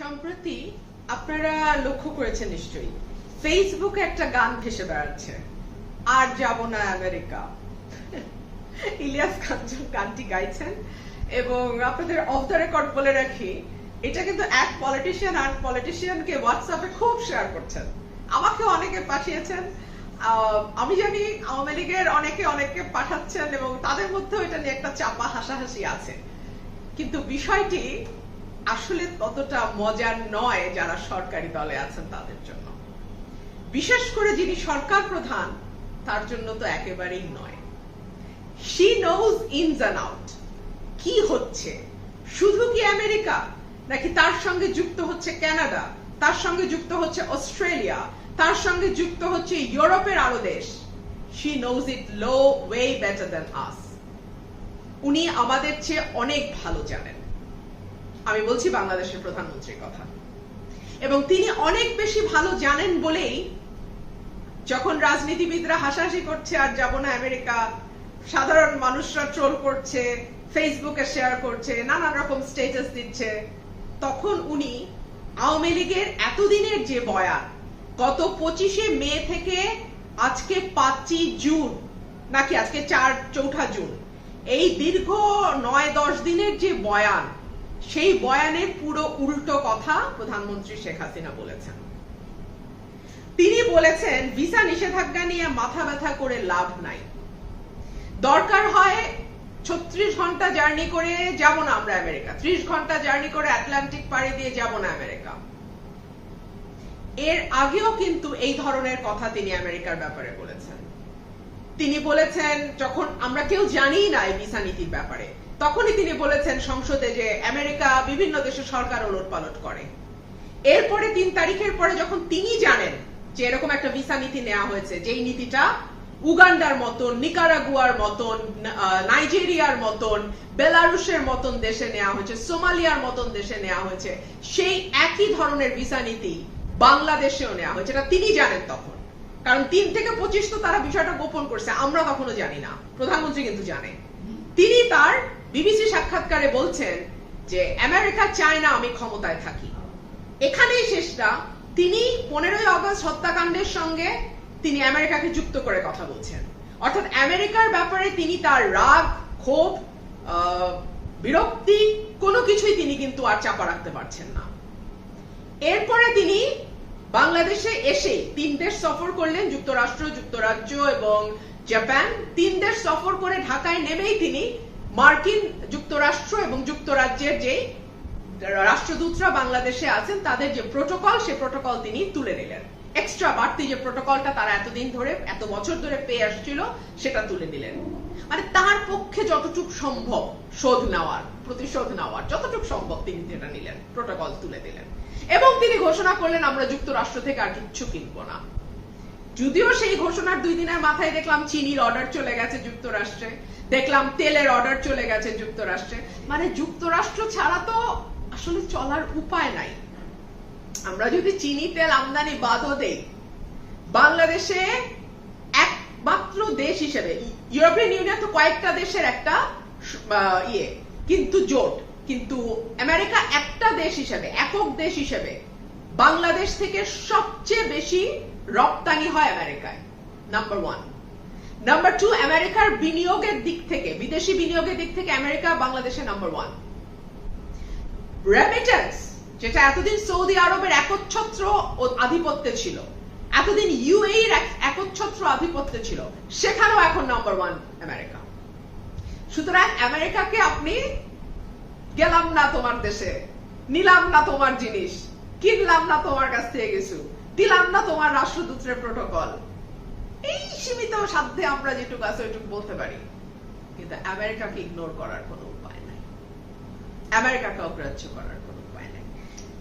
সম্প্রতি আপনারা লক্ষ্য করেছেন নিশ্চয়ই ফেসবুকে একটা গান ভেসে বেড়াচ্ছে, আর যাব না আমেরিকা। ইলিয়াস কাঞ্চন গানটি গাইছেন, এবং আপনাদের অফ দ্য রেকর্ড বলে রাখি, এটা কিন্তু এক পলিটিশিয়ান আর পলিটিশিয়ানকে হোয়াটসঅ্যাপে খুব শেয়ার করছেন। আমাকে অনেকে পাঠিয়েছেন আমি জানি আওয়ামী লীগের অনেকে অনেকে পাঠাচ্ছেন, এবং তাদের মধ্যেও এটা নিয়ে একটা চাপা হাসাহাসি আছে। কিন্তু বিষয়টি আসলে ততটা মজার নয় যারা সরকারি দলে আছেন তাদের জন্য। বিশেষ করে যিনি সরকার প্রধান, তার জন্য তো একেবারেই নয়। She knows ins and out কি হচ্ছে? শুধু কি আমেরিকা? নাকি তার সঙ্গে যুক্ত হচ্ছে কানাডা? তার সঙ্গে যুক্ত হচ্ছে অস্ট্রেলিয়া? তার সঙ্গে যুক্ত হচ্ছে ইউরোপের আরও দেশ? She knows it low way better than us উনি আমাদের চেয়ে অনেক ভালো জানেন। আমি বলছি বাংলাদেশের প্রধানমন্ত্রীর কথা। এবং তিনি অনেক বেশি ভালো জানেন বলেই যখন রাজনীতিবিদরা হাসাহাসি করছে আর যাব না আমেরিকা, সাধারণ মানুষরা ট্রোল করছে ফেসবুকে শেয়ার করছে, নানান রকম স্টেটাস দিচ্ছে, তখন উনি আওয়ামী লীগের এতদিনের যে বয়ান, গত পঁচিশে মে থেকে আজকে পাঁচই জুন, নাকি আজকে চার, চৌঠা জুন, এই দীর্ঘ নয়, দশ দিনের যে বয়ান সেই বয়ানের পুরো উল্টো কথা প্রধানমন্ত্রী শেখ হাসিনা বলেছেন। তিনি বলেছেন, ভিসা নিষেধাজ্ঞা নিয়ে মাথা ব্যথা করে লাভ নাই। দরকার হয় ছত্রিশ ঘণ্টা জার্নি করে যাব না আমরা আমেরিকা। ত্রিশ ঘণ্টা জার্নি করে আটলান্টিক পাড়ি দিয়ে যাব না আমেরিকা। এর আগেও কিন্তু এই ধরনের কথা তিনি আমেরিকার ব্যাপারে বলেছেন। তিনি বলেছেন, যখন আমরা কেউ জানি না এই ভিসা নীতির ব্যাপারে তখনই তিনি বলেছেন সংসদে যে আমেরিকা বিভিন্ন দেশের সরকার ওলট পালট করে। এরপরে তিন তারিখের পরে যখন তিনি জানেন যে এরকম একটা ভিসা নীতি নেওয়া হয়েছে, যেই নীতিটা উগান্ডার মতন, নিকারাগুয়ার মতন নাইজেরিয়ার মতন, বেলারুশের মতন দেশে নেওয়া হয়েছে, সোমালিয়ার মতন দেশে নেওয়া হয়েছে, সেই একই ধরনের ভিসা নীতি বাংলাদেশেও নেওয়া হয়েছে। এটা তিনি জানেন তখন। কারণ তিন থেকে পঁচিশ তো তারা বিষয়টা গোপন করছে, আমরা তখনও জানি না। প্রধানমন্ত্রী কিন্তু জানে। তিনি তার বিবিসি সাক্ষাৎকারে বলছেন যে, আমেরিকা চায় না আমি ক্ষমতায় থাকি। এখানেই শেষটা। তিনি পনেরোই আগস্ট হত্যাকাণ্ডের সঙ্গে তিনি আমেরিকাকে যুক্ত করে কথা বলছেন। অর্থাৎ আমেরিকার ব্যাপারে তিনি তার রাগ, ক্ষোভ বিরক্তি, কোনো কিছুই তিনি কিন্তু আর চাপা রাখতে পারছেন না। এরপরে তিনি বাংলাদেশে এসে তিন দেশ সফর করলেন, যুক্তরাষ্ট্র, যুক্তরাজ্য এবং জাপান। তিন দেশ সফর করে ঢাকায় নেমেই তিনি মার্কিন যুক্তরাষ্ট্র এবং যুক্তরাজ্যের যে রাষ্ট্রদূতরা বাংলাদেশে আছেন, তাদের যে প্রোটোকল, সে প্রোটোকল তিনি তুলে নিলেন। এক্সট্রা বাড়তি যে প্রোটোকলটা তারা এতদিন ধরে, এত বছর ধরে পেয়ে আসছিল, সেটা তুলে নিলেন। মানে তার পক্ষে যতটুকু সম্ভব শোধ নেওয়ার, প্রতিশোধ নেওয়ার, যতটুকু সম্ভব তিনি সেটা নিলেন, প্রোটোকল তুলে দিলেন। এবং তিনি ঘোষণা করলেন, আমরা যুক্তরাষ্ট্র থেকে আর কিচ্ছু কিনবো না। যদিও সেই ঘোষণার দুই দিনের মাথায় দেখলাম, চিনির অর্ডার চলে গেছে যুক্তরাষ্ট্রে। দেখলাম তেলের অর্ডার চলে গেছে যুক্তরাষ্ট্রে। মানে যুক্তরাষ্ট্র ছাড়া তো আসলে চলার উপায় নাই। আমরা যদি চিনি, তেল আমদানি বাদও দেই। বাংলাদেশে একমাত্র দেশ হিসেবে, ইউরোপিয়ান ইউনিয়ন তো কয়েকটা দেশের একটা ইয়ে কিন্তু জোট। কিন্তু আমেরিকা একটা দেশ হিসেবে, একক দেশ হিসেবে। বাংলাদেশ থেকে সবচেয়ে বেশি রপ্তানি হয় আমেরিকায় নাম্বার ওয়ান নাম্বার টু আমেরিকার বিনিয়োগের দিক থেকে বিদেশি বিনিয়োগের দিক থেকে আমেরিকা বাংলাদেশে নাম্বার ওয়ান রেমিটেন্স যেটা এতদিন সৌদি আরবের একচ্ছত্র আধিপত্যে ছিল এতদিন ইউএই এর একচ্ছত্র আধিপত্য ছিল সেখানেও এখন নাম্বার ওয়ান আমেরিকা সুতরাং আমেরিকাকে আপনি গেলাম না তোমার দেশে নিলাম না তোমার জিনিস কিনলাম না তোমার কাছ থেকে কিছু দিলাম না তোমার রাষ্ট্রদূতের প্রোটোকল এই সীমিত সাধ্যে আমরা যেটুকু আছে ওইটুকু বলতে পারি। কিন্তু আমেরিকাকে ইগনোর করার কোনো উপায় নাই। আমেরিকাকে অগ্রাহ্য করার কোনো উপায় নেই।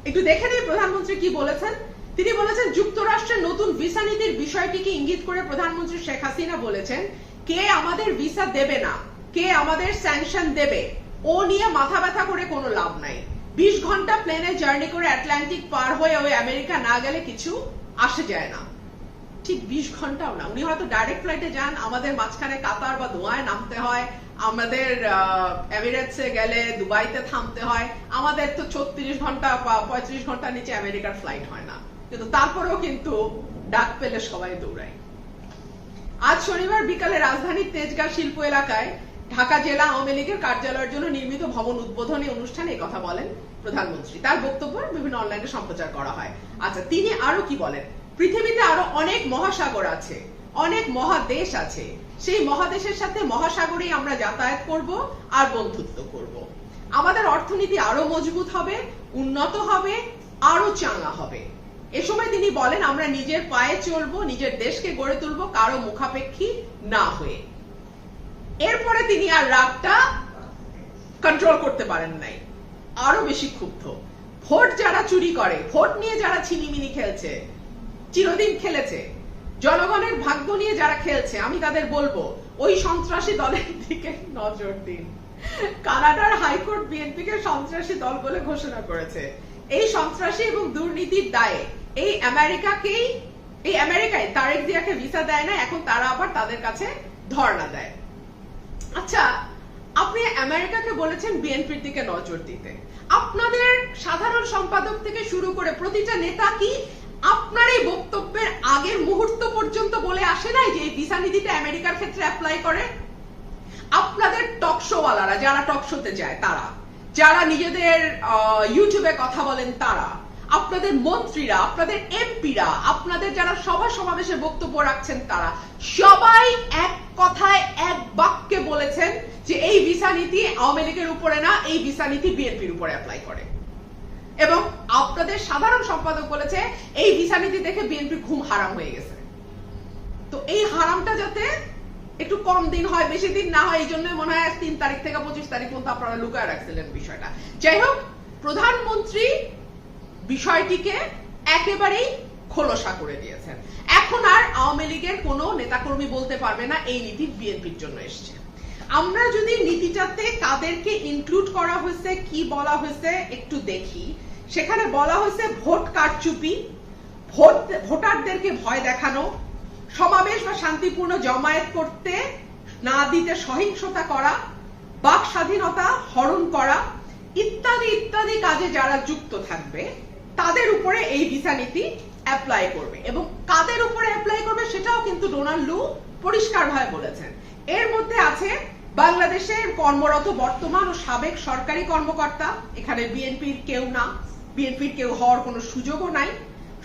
একটু দেখে নিই প্রধানমন্ত্রী কি বলেছেন। তিনি বলেছেন, যুক্তরাষ্ট্রের নতুন ভিসা নীতির বিষয়টিকে ইঙ্গিত করে প্রধানমন্ত্রী শেখ হাসিনা বলেছেন, কে আমাদের ভিসা দেবে না? কে আমাদের স্যাংশন দেবে? ও নিয়ে মাথা ব্যথা করে কোনো লাভ নাই। বিশ ঘণ্টা প্লেনে জার্নি করে আটলান্টিক পার হয়ে ওই আমেরিকা না গেলে কিছু আসে যায় না। ঠিক বিশ ঘন্টাও না। উনি হয়তো ডাইরেক্ট ফ্লাইটে যান, আমাদের মাঝখানে কাতার বা দোয়ায় নামতে হয়, আমাদের এমিরেটসে গেলে দুবাইতে থামতে হয়। আমাদের তো ছত্রিশ ঘণ্টা বা পঁয়ত্রিশ ঘণ্টার নিচে আমেরিকার ফ্লাইট হয় না। কিন্তু তারপরেও কিন্তু ডাক পেলে সবাই দৌড়ায়। আজ শনিবার বিকালে রাজধানীর তেজগাঁ শিল্প এলাকায় ঢাকা জেলা আওয়ামী লীগের কার্যালয়ের জন্য নির্মিত ভবন উদ্বোধনী অনুষ্ঠানে কথা বলেন প্রধানমন্ত্রী। তার বক্তব্য বিভিন্ন অনলাইনে সম্প্রচার করা হয়। আচ্ছা তিনি আরও কি বলেন? পৃথিবীতে আরও অনেক মহাসাগর আছে, অনেক মহাদেশ আছে। সেই মহাদেশের সাথে মহাসাগরেই আমরা যাতায়াত করব আর বন্ধুত্ব করব। আমাদের অর্থনীতি আরও মজবুত হবে, উন্নত হবে, আরও চাঙ্গা হবে। এ সময় তিনি বলেন, আমরা নিজের পায়ে চলবো, নিজের দেশকে গড়ে তুলবো, কারও মুখাপেক্ষী না হয়ে। এরপরে তিনি আর রাগটা কন্ট্রোল করতে পারেন নাই। আরও বেশি ক্ষুব্ধ। ভোট যারা চুরি করে, ভোট নিয়ে যারা ছিনিমিনি খেলছে চিরদিন খেলেছে। জনগণের ভাগ্য নিয়ে যারা খেলছে, আমি তাদের বলব, ওই সন্ত্রাসী দলের দিকে নজর দিন। কানাডার হাইকোর্ট বিএনপিকে সন্ত্রাসী দল বলে ঘোষণা করেছে। এই সন্ত্রাসী এবং দুর্নীতির দায়ে এই আমেরিকাকেই, এই আমেরিকায় তারেক জিয়াকে ভিসা দেয় না, এখন তারা আবার তাদের কাছে ধর্ণা দেয়। আচ্ছা আপনি আমেরিকাকে বলেছেন বিএনপির দিকে নজর দিতে। আপনাদের সাধারণ সম্পাদক থেকে শুরু করে প্রতিটা নেতা কি আপনার এই বক্তব্যের আগের মুহূর্ত পর্যন্ত বলে আসে নাই যে এই ভিসা নীতিটা আমেরিকার ক্ষেত্রে অ্যাপ্লাই করে? আপনাদের টকশোওয়ালারা যারা টকশোতে যায়, তারা, যারা নিজেদের ইউটিউবে কথা বলেন, তারা, আপনাদের মন্ত্রীরা, আপনাদের এমপিরা আপনাদের যারা সভা সমাবেশে বক্তব্য রাখছেন, তারা, সবাই এক কথায় এক বাক্যে বলেছেন যে এই ভিসা নীতি আওয়ামী লীগের উপরে না, এই ভিসা নীতি বিএনপির উপরে অ্যাপ্লাই করে। এবং আপনাদের সাধারণ সম্পাদক বলেছে, এই ভিসা নীতি দেখে বিএনপি ঘুম হারাম হয়ে গেছে। তো এই হারামটা যাতে একটু কম দিন হয়, বেশি দিন না হয়, এই জন্য মনে হয় তিন তারিখ থেকে পঁচিশ তারিখ পর্যন্ত আপনারা লুকায় রাখছিলেন বিষয়টা। যাই হোক, প্রধানমন্ত্রী বিষয়টিকে একেবারেই খোলসা করে দিয়েছেন। এখন আর আওয়ামী লীগের কোনো নেতাকর্মী বলতে পারবে না, এই নীতি বিএনপির জন্য এসছে। আমরা যদি নীতিটাতে কাদেরকে ইনক্লুড করা হয়েছে, কি বলা হয়েছে, একটু দেখি। সেখানে বলা হয়েছে ভোট কারচুপি, ভোট, ভোটারদেরকে ভয় দেখানো, সমাবেশ বা শান্তিপূর্ণ জমায়েত করতে না দিতে সহিংসতা করা, বাক স্বাধীনতা হরণ করা, ইত্যাদি ইত্যাদি কাজে যারা যুক্ত থাকবে, তাদের উপরে এই ভিসা নীতি অ্যাপ্লাই করবে। এবং কাদের উপরে অ্যাপ্লাই করবে সেটাও কিন্তু ডোনাল্ড লু পরিষ্কারভাবে বলেছেন। এর মধ্যে আছে বাংলাদেশের কর্মরত বর্তমান ও সাবেক সরকারি কর্মকর্তা, এখানে বিএনপির কেউ না। বিএনপির কেউ হওয়ার কোনো সুযোগও নাই।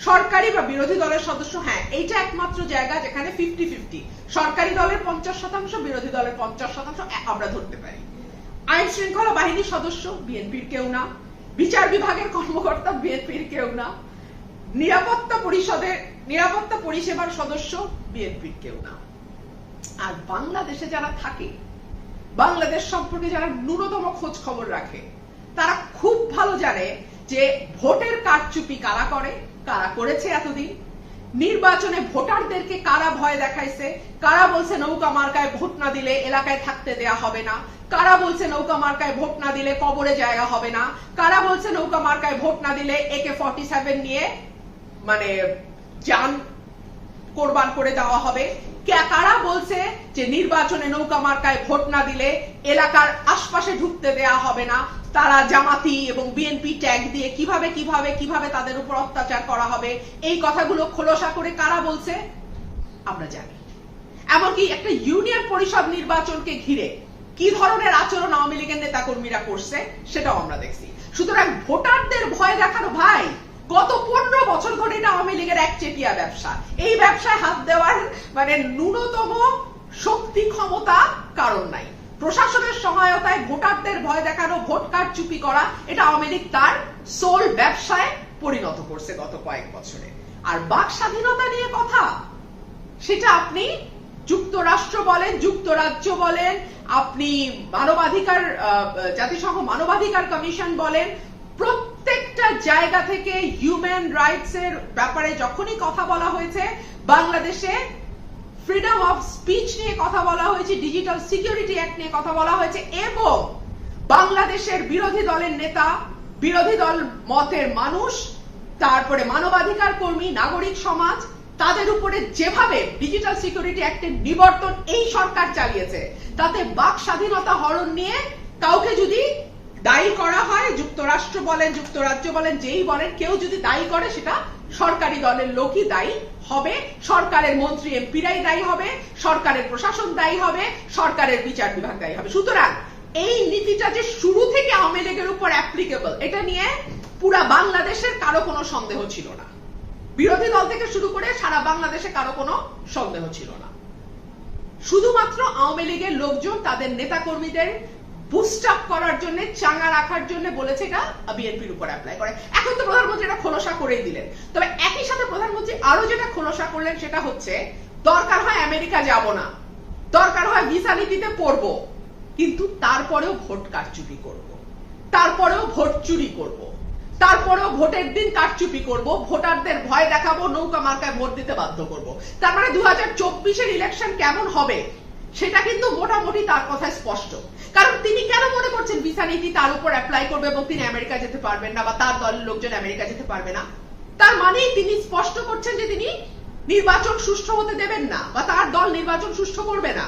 সরকারি বা বিরোধী দলের সদস্য হ্যাঁ এইটা একমাত্র জায়গা যেখানে ফিফটি ফিফটি সরকারি দলের পঞ্চাশ শতাংশ, বিরোধী দলের পঞ্চাশ শতাংশ আমরা ধরতে পারি। আইন শৃঙ্খলা বাহিনীর সদস্য, বিএনপির কেউ না। বিচার বিভাগের কর্মকর্তা, বিএনপির কেউ না। নিরাপত্তা পরিষদের, নিরাপত্তা পরিষেবার সদস্য, বিএনপির কেউ না। আর বাংলাদেশে যারা থাকে, বাংলাদেশ সম্পর্কে যারা ন্যূনতম খোঁজ খবর রাখে, তারা খুব ভালো জানে যে ভোটের কারচুপি কারা করে, কারা করেছে এতদিন? নির্বাচনে ভোটারদেরকে কারা ভয় দেখাইছে? কারা বলছে নৌকা মার্কায় ভোট না দিলে এলাকায় থাকতে দেয়া হবে না? কারা বলছে নৌকা মার্কায় ভোট না দিলে কবরে জায়গা হবে না? কারা বলছে নৌকা মার্কায় ভোট না দিলে একে ফর্টি সেভেন নিয়ে মানে যান কোরবান করে দেওয়া হবে? কারা বলছে যে নির্বাচনে নৌকা মার্কায় ভোট না দিলে এলাকার আশপাশে ঢুকতে দেয়া হবে না? তারা জামাতি এবং বিএনপি ট্যাগ দিয়ে কীভাবে কীভাবে কীভাবে তাদের উপর অত্যাচার করা হবে, এই কথাগুলো খোলসা করে কারা বলছে? আমরা জানি। এমনকি একটা ইউনিয়ন পরিষদ নির্বাচনকে ঘিরে কি ধরনের আচরণ আওয়ামী লীগের নেতা কর্মীরা করছে, সেটাও আমরা দেখছি। সুতরাং ভোটারদের ভয় দেখানো ভাই, গত পনেরো বছর ধরে এটা আওয়ামী লীগের একচেটিয়া ব্যবসা। এই ব্যবসায় হাত দেওয়ার মানে ন্যূনতম শক্তি ক্ষমতা কারণ নাই। প্রশাসনের সহায়তায় ভোটারদের ভয় দেখানো ভোট কার্ড চুপি করা, এটা আওয়ামী লীগ তার সোল ব্যবসায় পরিণত করছে গত কয়েক বছরে। আর বাক স্বাধীনতা নিয়ে কথা, সেটা আপনি যুক্তরাষ্ট্র বলেন, যুক্তরাজ্য বলেন, আপনি মানবাধিকার জাতিসংঘ মানবাধিকার কমিশন বলেন, প্রত্যেকটা জায়গা থেকে হিউম্যান রাইটস এর ব্যাপারে যখনই কথা বলা হয়েছে, বাংলাদেশে ফ্রিডম অফ স্পিচ নিয়ে কথা বলা হয়েছে ডিজিটাল সিকিউরিটি অ্যাক্ট নিয়ে কথা বলা হয়েছে, এবং বাংলাদেশের বিরোধী দলের নেতা, বিরোধী দল মতের মানুষ, তারপরে মানবাধিকার কর্মী, নাগরিক সমাজ, তাদের উপরে যেভাবে ডিজিটাল সিকিউরিটি অ্যাক্টের নিবর্তন এই সরকার চালিয়েছে, তাতে বাক স্বাধীনতা হরণ নিয়ে কাউকে যদি দায়ী করা হয়, যুক্তরাষ্ট্র বলেন, যুক্তরাজ্য বলেন, যেই বলেন, কেউ যদি দায়ী করে, সেটা সরকারি দলের লোকই দায়ী হবে। সরকারের মন্ত্রী এমপিরাই দায়ী হবে, সরকারের প্রশাসন দায়ী হবে, সরকারের বিচার বিভাগ দায়ী হবে। সুতরাং এই নীতিটা যে শুরু থেকে আওয়ামী লীগের উপর অ্যাপ্লিকেবল এটা নিয়ে পুরা বাংলাদেশের কারও কোনো সন্দেহ ছিল না। বিরোধী দল থেকে শুরু করে সারা বাংলাদেশে কারও কোনো সন্দেহ ছিল না। শুধুমাত্র আওয়ামী লীগের লোকজন, তাদের নেতা কর্মীদের বুস্ট আপ করার জন্য, চাঙ্গা রাখার জন্য বলেছে এটা বিএনপির উপর অ্যাপ্লাই করে। এখন তো প্রধানমন্ত্রী এটা খোলসা করেই দিলেন। তবে একই সাথে প্রধানমন্ত্রী আরও যেটা খোলসা করলেন সেটা হচ্ছে, দরকার হয় আমেরিকা যাব না। দরকার হয় ভিসা নীতিতে পড়ব। কিন্তু তারপরেও ভোট কারচুপি করব। তারপরেও ভোট চুরি করব। তারপরেও ভোটের দিন কারচুপি করব। ভোটারদের ভয় দেখাবো, নৌকা মার্কায় ভোট দিতে বাধ্য করব। তার মানে দু হাজার ইলেকশন কেমন হবে? সেটা কিন্তু মোটামুটি তার কথায় স্পষ্ট। কারণ তিনি কেন মনে করছেন ভিসা নীতি তার উপর অ্যাপ্লাই করবে এবং তিনি আমেরিকা যেতে পারবেন না বা তার দলের লোকজন আমেরিকা যেতে পারবে না? তার মানেই তিনি স্পষ্ট করছেন যে তিনি নির্বাচন সুষ্ঠু হতে দেবেন না বা তার দল নির্বাচন সুষ্ঠু করবে না।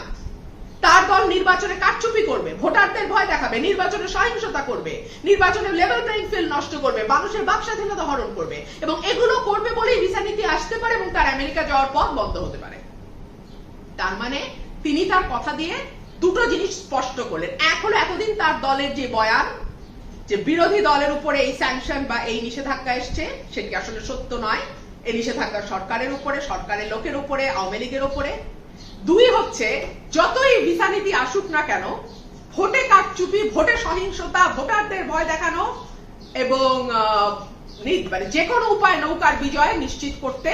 তার দল নির্বাচনে কারচুপি করবে, ভোটারদের ভয় দেখাবে, নির্বাচনে সহিংসতা করবে, নির্বাচনে লেভেল প্লেইং ফিল্ড নষ্ট করবে, মানুষের বাক স্বাধীনতা হরণ করবে এবং এগুলো করবে বলেই ভিসা নীতি আসতে পারে এবং তার আমেরিকা যাওয়ার পথ বন্ধ হতে পারে। তার মানে তিনি তার কথা দিয়ে দুটো জিনিস স্পষ্ট করলেন। এক হলো এতদিন তার দলের যে বয়ান, যে বিরোধী দলের উপরে এই স্যাংশন বা এই নিষেধাজ্ঞা এসছে, সেটি আসলে সত্য নয়। এই নিষেধাজ্ঞা সরকারের উপরে, সরকারের লোকের উপরে, আওয়ামী লীগের উপরে। দুই হচ্ছে, যতই ভিসা নীতি আসুক না কেন, ভোটে কারচুপি, ভোটে সহিংসতা, ভোটারদের ভয় দেখানো এবং মানে যে কোনো উপায় নৌকার বিজয় নিশ্চিত করতে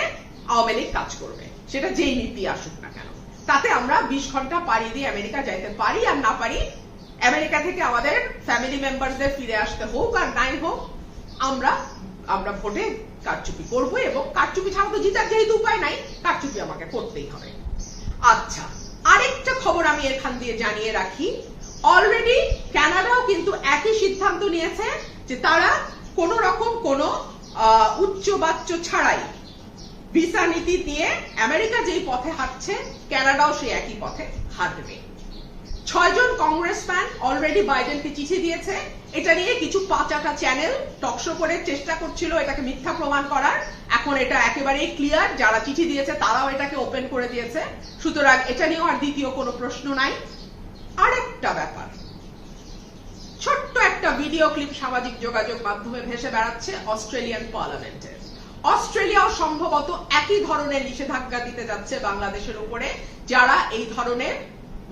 আওয়ামী লীগ কাজ করবে। সেটা যেই নীতি আসুক না কেন। তাতে আমরা বিশ ঘণ্টা পাড়ি দিয়ে আমেরিকা যাইতে পারি আর না পারি, আমেরিকা থেকে আমাদের ফ্যামিলি মেম্বারদের ফিরে আসতে হোক আর নাই হোক, আমরা আমরা ভোটে কারচুপি করব এবং কারচুপি ছাড়া তো জিতার যেহেতু উপায় নাই, কারচুপি আমাকে করতেই হবে। আচ্ছা আরেকটা খবর আমি এখান দিয়ে জানিয়ে রাখি। অলরেডি কানাডাও কিন্তু একই সিদ্ধান্ত নিয়েছে যে তারা কোন রকম কোন উচ্চ বাচ্চ ছাড়াই ভিসা নীতি দিয়ে আমেরিকা যেই পথে হাঁটছে, কানাডাও সেই একই পথে হাঁটবে। ছয়জন কংগ্রেসম্যান অলরেডি বাইডেনকে চিঠি দিয়েছে। এটা নিয়ে কিছু পাঁচাটা চ্যানেল টকশো করে চেষ্টা করছিল এটাকে মিথ্যা প্রমাণ করার। এখন এটা একেবারেই ক্লিয়ার যারা চিঠি দিয়েছে তারাও এটাকে ওপেন করে দিয়েছে। সুতরাং এটা নিয়েও আর দ্বিতীয় কোনো প্রশ্ন নাই। আরেকটা ব্যাপার। ছোট্ট একটা ভিডিও ক্লিপ সামাজিক যোগাযোগ মাধ্যমে ভেসে বেড়াচ্ছে অস্ট্রেলিয়ান পার্লামেন্টের অস্ট্রেলিয়াও সম্ভবত একই ধরনের নিষেধাজ্ঞা দিতে যাচ্ছে বাংলাদেশের উপরে, যারা এই ধরনের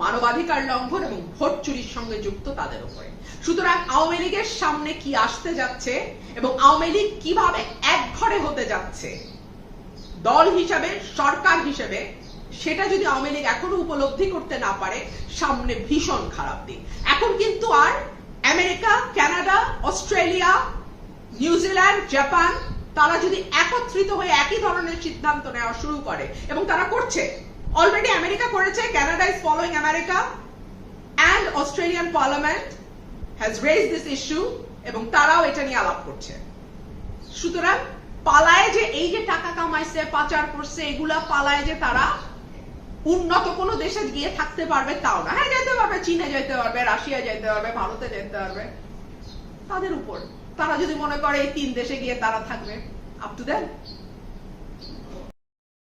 মানবাধিকার লঙ্ঘন এবং ভোট চুরির সঙ্গে যুক্ত তাদের উপরে। সুতরাং আওয়ামী লীগের সামনে কি আসতে যাচ্ছে এবং আওয়ামী লীগ কীভাবে এক ঘরে হতে যাচ্ছে, দল হিসাবে, সরকার হিসেবে, সেটা যদি আওয়ামী লীগ এখনও উপলব্ধি করতে না পারে, সামনে ভীষণ খারাপ দিন এখন কিন্তু আর America, Canada, Australia New Zealand Japan তারা যদি একত্রিত হয়ে একই ধরনের সিদ্ধান্ত নেওয়া শুরু করে, এবং তারা করছে। অলরেডি আমেরিকা করেছে Canada is following America and Australian parliament has raise this issue এবং তারাও এটা নিয়ে আলাপ করছে। সুতরাং পালায় যে এই যে টাকা কামাইছে, পাচার করছে, এগুলা পালায় যে তারা উন্নত কোনো দেশে গিয়ে থাকতে পারবে তাও না। হ্যাঁ যেতে পারবে, চীনে যেতে পারবে, রাশিয়া যেতে পারবে, ভারতে যেতে পারবে, তাদের উপর। তারা যদি মনে করে এই তিন দেশে গিয়ে তারা থাকবে আপ টু দেন